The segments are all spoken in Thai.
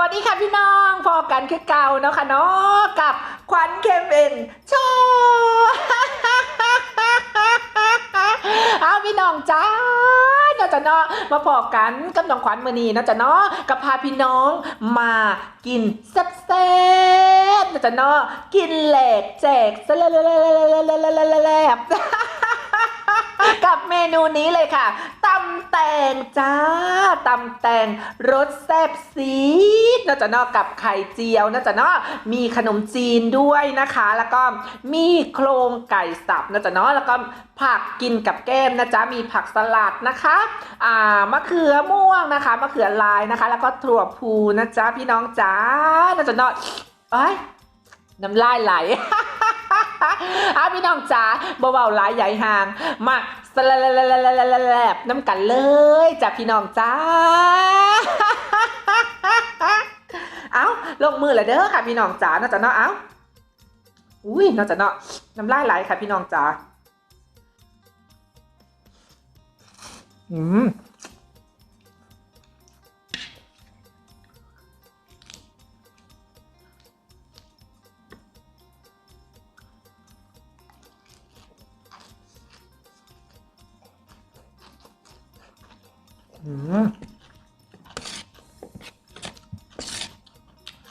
วัสดีค่ะพี่น้องพอกันคือเก่าเนาะค่ะเนาะกับขวัญเคมเอ็นโชว์เอาพี่น้องจ้าเนาะจ้ะเนาะมาพอกันกับน้องขวัญมือนีเนาะจ้ะเนาะกับพาพี่น้องมากินแซ่บๆเนาะจ้ะเนาะกินแหลกแจกแซ่บ กับเมนูนี้เลยค่ะตำแตงจ้าตำแตงรสแซ่บซีดนะจ๊ะนาะกับไข่เจียวนะจ๊ะนาะมีขนมจีนด้วยนะคะ แล้วก็มีโครงไก่สับนะจ๊ะนาะแล้วก็ผักกินกับแก้มนะจ๊ะมีผักสลัดนะคะอ่ามะเขือม่วงนะคะมะเขือลายนะคะ แล้วก็ถั่วพูนะจ๊ะพี่น้องจ้านะจ๊ะนาะเอ้ยน้ำลายไหล อาพี่น้องจ๋าเบาๆหลายใหญ่ห่าง มาสลบน้ำกันเลยจ้ะพี่น้องจ้าเอาลงมือเลยเด้อค่ะพี่น้องจ๋าน่าจะเนาะเอาอุ้ยน่าจะเนาะน้ำลายไหลค่ะพี่น้องจ๋าอืม แ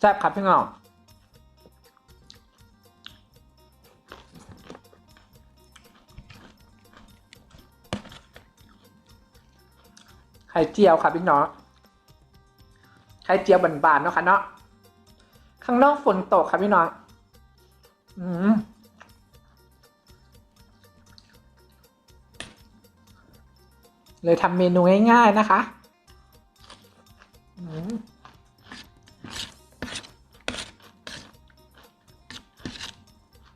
ซ่บครับพี่น้องไข่เจียวค่ะพี่น้องไข่เจียวบานๆเนาะค่ะเนาะข้างนอกฝนตกค่ะพี่น้อง อืม เลยทำเมนูง่ายๆนะคะอืม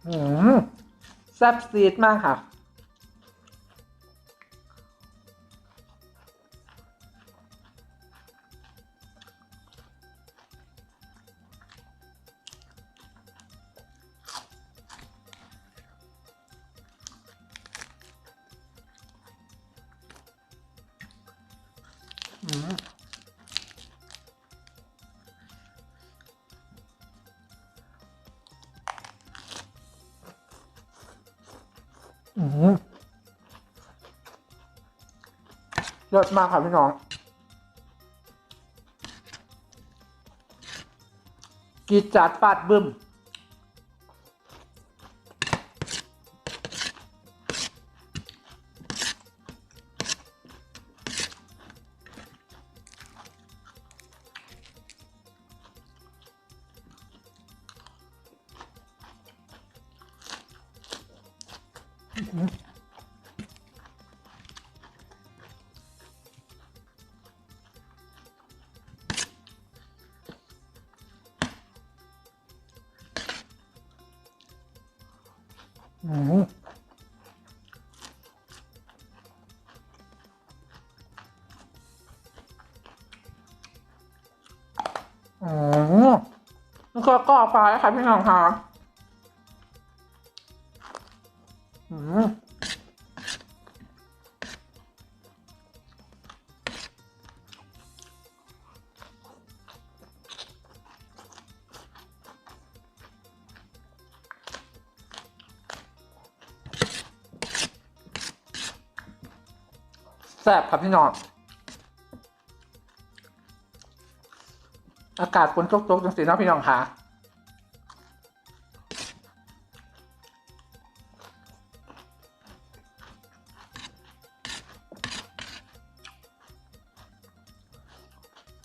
อืมแซ่บซีดมากค่ะ อืมเลิศมากค่ะพี่น้อง กีดจัดฟาดบึ้ม อืมอืมมันก็ก่อปลาแล้วค่ะพี่น้องค่ะ แซ่บครับพี่น้อง อากาศฝนตกๆจังสีนาะพี่น้องค่ะ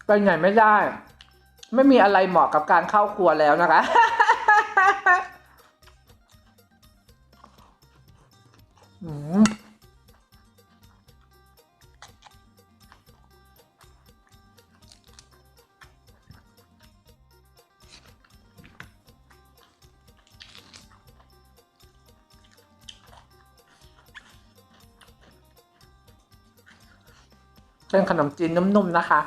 ไปไหนไม่ได้ ไม่มีอะไรเหมาะกับการเข้าครัวแล้วนะคะ เป็นขนมจีนนุ่มๆนะคะ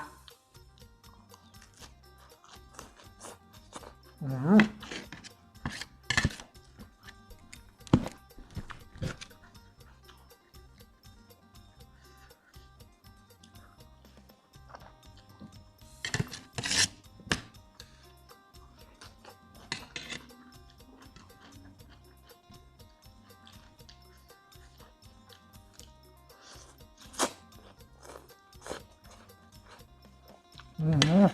อืม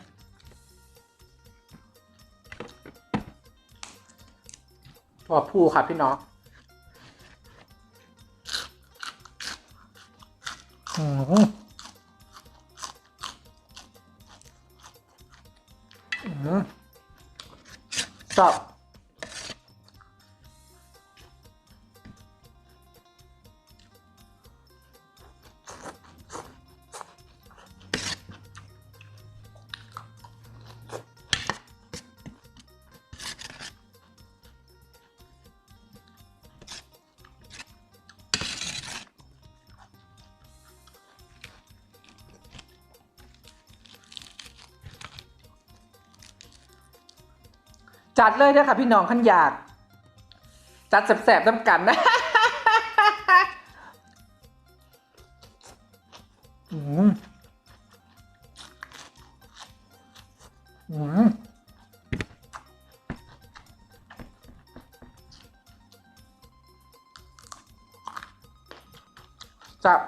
ตัวผู้ครับพี่น้องอืม จัดเลยเด้อค่ะพี่น้องขันอยาก จัดแสบๆน้ำกันนะอืมอืมจับ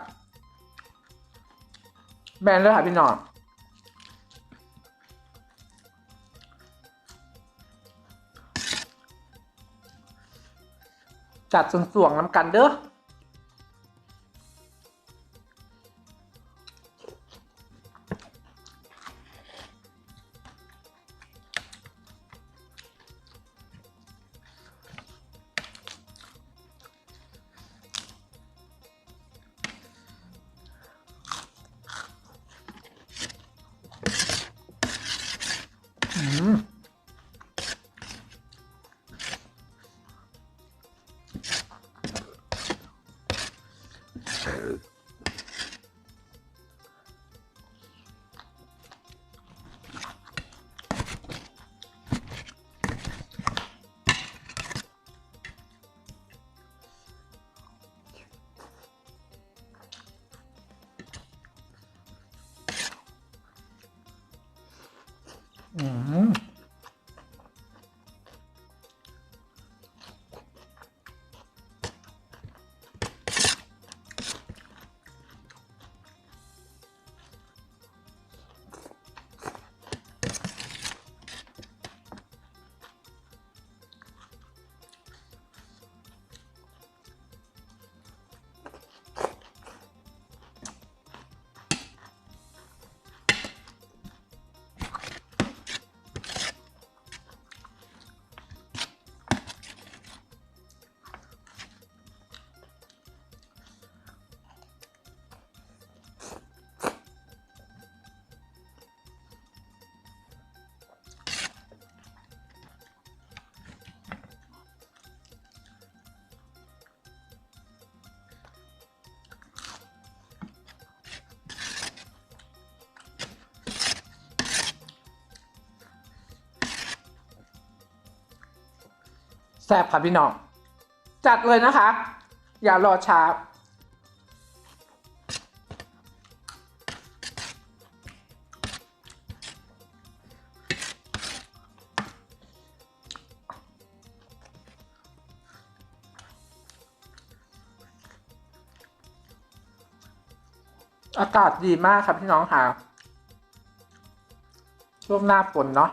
แบนเลยค่ะพี่น้อง จัดส่วนสวงน้ำกันเด้อ อื แซ่บครับพี่น้อง จัดเลยนะคะ อย่ารอช้า อากาศดีมากครับพี่น้องค่ะ ช่วงหน้าฝนเนาะ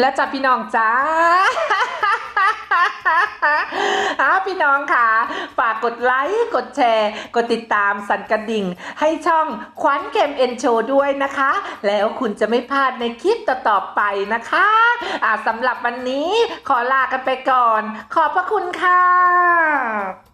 แล้วจ้ะพี่น้องจ้าอาพี่น้องค่ะ ฝากกดไลค์ กดแชร์ กดติดตามสั่นกระดิ่ง ให้ช่องขวัญเกมเอ็นโชด้วยนะคะ แล้วคุณจะไม่พลาดในคลิปต่อๆไปนะคะอ่าสำหรับวันนี้ขอลากันไปก่อน ขอบพระคุณค่ะ